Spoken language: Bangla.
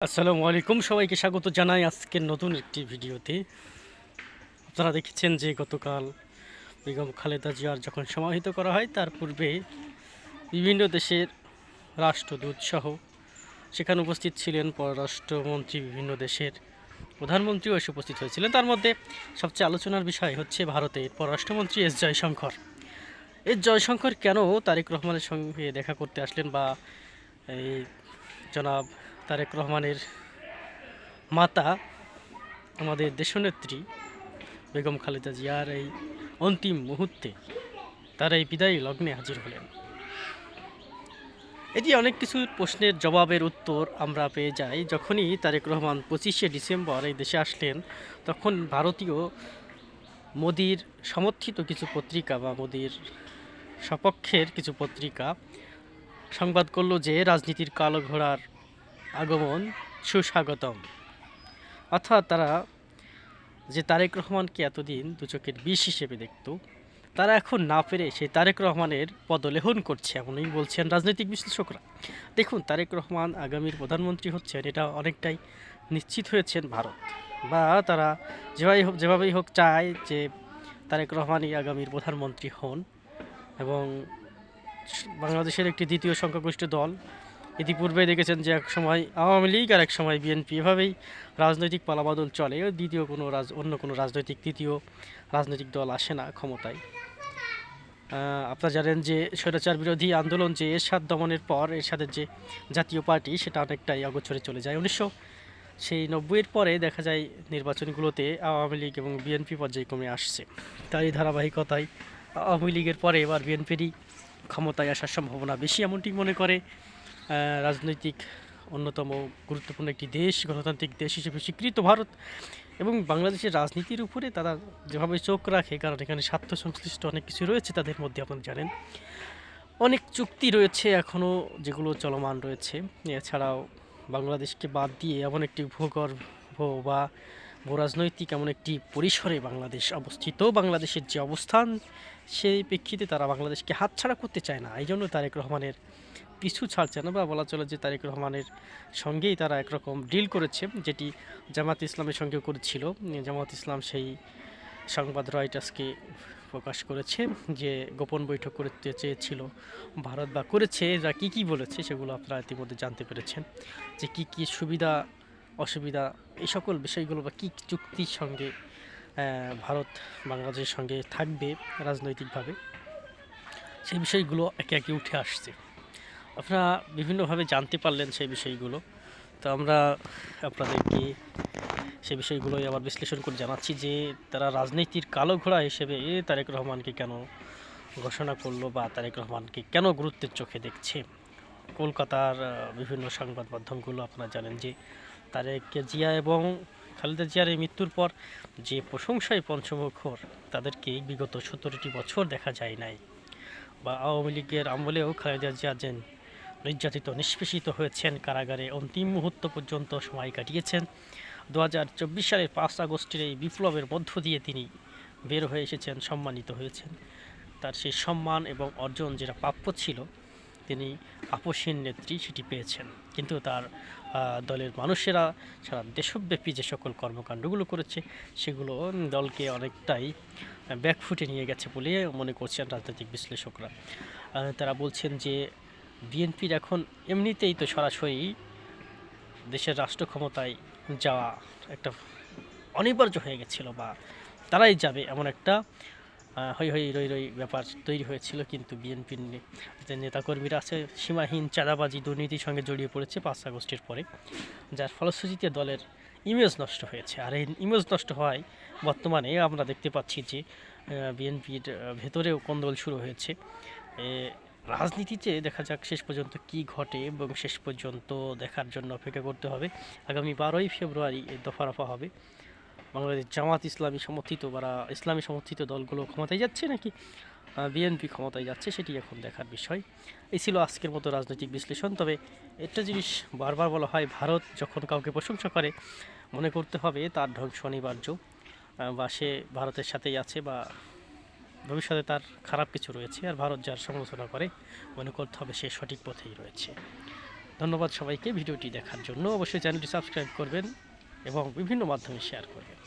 আসসালামু আলাইকুম। সবাইকে স্বাগত জানাই আজকের নতুন একটি ভিডিওতে। আপনারা দেখেছেন যে গতকাল বেগম খালেদা জিয়ার যখন সমাহিত করা হয়, তার পূর্বে বিভিন্ন দেশের রাষ্ট্রদূত সহ সেখানে উপস্থিত ছিলেন পররাষ্ট্রমন্ত্রী, বিভিন্ন দেশের প্রধানমন্ত্রীও এসে উপস্থিত হয়েছিলেন। তার মধ্যে সবচেয়ে আলোচনার বিষয় হচ্ছে ভারতের পররাষ্ট্রমন্ত্রী এস জয়শঙ্কর। এস জয়শঙ্কর কেন তারেক রহমানের সঙ্গে দেখা করতে আসলেন বা এই জনাব তারেক রহমানের মাতা, আমাদের দেশনেত্রী বেগম খালেদা জিয়ার এই অন্তিম মুহূর্তে তার এই বিদায়ী লগ্নে হাজির হলেন। এটি অনেক কিছু প্রশ্নের জবাবের উত্তর আমরা পেয়ে যাই। যখনই তারেক রহমান পঁচিশে ডিসেম্বর এই দেশে আসলেন, তখন ভারতীয় মোদির সমর্থিত কিছু পত্রিকা বা মোদির সপক্ষের কিছু পত্রিকা সংবাদ করল যে, রাজনীতির কালো ঘোড়ার আগমন সুস্বাগতম। অর্থাৎ তারা যে তারেক রহমানকে এতদিন দু চোখের বিষ হিসেবে দেখত, তারা এখন না পেরে সেই তারেক রহমানের পদলেহন করছে এমনই বলছেন রাজনৈতিক বিশ্লেষকরা। দেখুন, তারেক রহমান আগামীর প্রধানমন্ত্রী হচ্ছেন এটা অনেকটাই নিশ্চিত হয়েছেন ভারত। বা তারা যেভাবেই হোক যেভাবেই হোক চায় যে তারেক রহমানই আগামীর প্রধানমন্ত্রী হন এবং বাংলাদেশের একটি দ্বিতীয় সংখ্যাগরিষ্ঠ দল ইতিপূর্বে দেখেছেন যে এক সময় আওয়ামী লীগ আর এক সময় বিএনপি এভাবেই রাজনৈতিক পালাবদল চলে। দ্বিতীয় কোনো রাজ, অন্য কোনো রাজনৈতিক, তৃতীয় রাজনৈতিক দল আসে না ক্ষমতায়। আপনারা জানেন যে স্বৈরাচার বিরোধী আন্দোলন যে এরশাদ দমনের পর এরশাদের যে জাতীয় পার্টি, সেটা অনেকটাই অগোচরে চলে যায়। উনিশশো সেই নব্বইয়ের পরে দেখা যায় নির্বাচনগুলোতে আওয়ামী লীগ এবং বিএনপি পর্যায়ক্রমে আসছে। তারই ধারাবাহিকতায় আওয়ামী লীগের পরে এবার বিএনপিরই ক্ষমতায় আসার সম্ভাবনা বেশি। এমনটি মনে করে রাজনৈতিক অন্যতম গুরুত্বপূর্ণ একটি দেশ, গণতান্ত্রিক দেশ হিসেবে স্বীকৃত ভারত এবং বাংলাদেশের রাজনীতির উপরে তারা যেভাবে চোখ রাখে, কারণ এখানে স্বার্থ সংশ্লিষ্ট অনেক কিছু রয়েছে তাদের মধ্যে, আপনারা জানেন। অনেক চুক্তি রয়েছে এখনও যেগুলো চলমান রয়েছে। এছাড়াও বাংলাদেশকে বাদ দিয়ে এমন একটি ভূগর্ভ বা ভূরাজনৈতিক এমন একটি পরিসরে বাংলাদেশ অবস্থিত। বাংলাদেশের যে অবস্থান, সেই প্রেক্ষিতে তারা বাংলাদেশকে হাতছাড়া করতে চায় না। এই জন্য তারেক রহমানের পিছু ছাড়ছে না বা বলা চলে যে তারেক রহমানের সঙ্গেই তারা একরকম ডিল করেছে, যেটি জামাত ইসলামের সঙ্গেও করেছিল। জামাত ইসলাম সেই সংবাদ রয়টার্সকে প্রকাশ করেছে যে গোপন বৈঠক করতে চেয়েছিল, ভারত বা করেছে যা কী কী বলেছে সেগুলো আপনারা ইতিমধ্যে জানতে পেরেছেন। যে কী কী সুবিধা, অসুবিধা, এই সকল বিষয়গুলো বা কী চুক্তির সঙ্গে ভারত বাংলাদেশের সঙ্গে থাকবে রাজনৈতিকভাবে, সেই বিষয়গুলো একে একে উঠে আসছে। আপনারা বিভিন্নভাবে জানতে পারলেন সেই বিষয়গুলো। তো আমরা আপনাদেরকে সে বিষয়গুলোই আবার বিশ্লেষণ করে জানাচ্ছি যে তারা রাজনীতির কালো ঘোড়া হিসেবে এ তারেক রহমানকে কেন ঘোষণা করল বা তারেক রহমানকে কেন গুরুত্বের চোখে দেখছে? কলকাতার বিভিন্ন সংবাদ মাধ্যমগুলো আপনারা জানেন যে তারেক জিয়া এবং খালেদা জিয়ার এই মৃত্যুর পর যে প্রশংসায় পঞ্চমুখর তাদেরকে বিগত সতেরোটি বছর দেখা যায় নাই। বা আওয়ামী লীগের আমলেও খালেদা জিয়া যেন নির্যাতিত, নিষ্পেষিত হয়েছেন কারাগারে অন্তিম মুহূর্ত পর্যন্ত সময় কাটিয়েছেন। দু হাজার চব্বিশ সালের পাঁচ আগস্টের এই বিপ্লবের মধ্য দিয়ে তিনি বের হয়ে এসেছেন, সম্মানিত হয়েছেন। তার সেই সম্মান এবং অর্জন যেটা প্রাপ্য ছিল, তিনি আপসীন নেত্রী সেটি পেয়েছেন। কিন্তু তার দলের মানুষেরা, সারা দেশব্যাপী যে সকল কর্মকাণ্ডগুলো করেছে, সেগুলো দলকে অনেকটাই ব্যাকফুটে নিয়ে গেছে বলে মনে করছেন রাজনৈতিক বিশ্লেষকরা। তারা বলছেন যে বিএনপির এখন এমনিতেই তো সরাসরি দেশের রাষ্ট্র ক্ষমতায় যাওয়া একটা অনিবার্য হয়ে গেছিল বা তারাই যাবে এমন একটা হই হই রই রই ব্যাপার তৈরি হয়েছিল। কিন্তু বিএনপির যে নেতাকর্মীরা আছে, সীমাহীন চাঁদাবাজি, দুর্নীতির সঙ্গে জড়িয়ে পড়েছে পাঁচ আগস্টের পরে, যার ফলশ্রুতিতে দলের ইমেজ নষ্ট হয়েছে। আর এই ইমেজ নষ্ট হওয়ায় বর্তমানে আমরা দেখতে পাচ্ছি যে বিএনপির ভেতরেও কোন্দল শুরু হয়েছে। রাজনীতিতে দেখা যাক শেষ পর্যন্ত কি ঘটে এবং শেষ পর্যন্ত দেখার জন্য অপেক্ষা করতে হবে। আগামী বারোই ফেব্রুয়ারি দফা রফা হবে। বাংলাদেশ জামাত ইসলামী সমর্থিত বা ইসলামী সমর্থিত দলগুলো ক্ষমতায় যাচ্ছে নাকি? বিএনপি ক্ষমতায় যাচ্ছে সেটি এখন দেখার বিষয়। এই ছিল আজকের মতো রাজনৈতিক বিশ্লেষণ। তবে একটা জিনিস বারবার বলা হয়, ভারত যখন কাউকে প্রশংসা করে, মনে করতে হবে তার ধ্বংস অনিবার্য বা সে ভারতের সাথেই আছে বা ভবিষ্যতে তার খারাপ কিছু রয়েছে আর ভারত যার সমালোচনা করে, মনে করতে হবে সে সঠিক পথেই রয়েছে। ধন্যবাদ সবাইকে ভিডিওটি দেখার জন্য। অবশ্যই চ্যানেলটি সাবস্ক্রাইব করবেন এবং বিভিন্ন মাধ্যমে শেয়ার করবেন।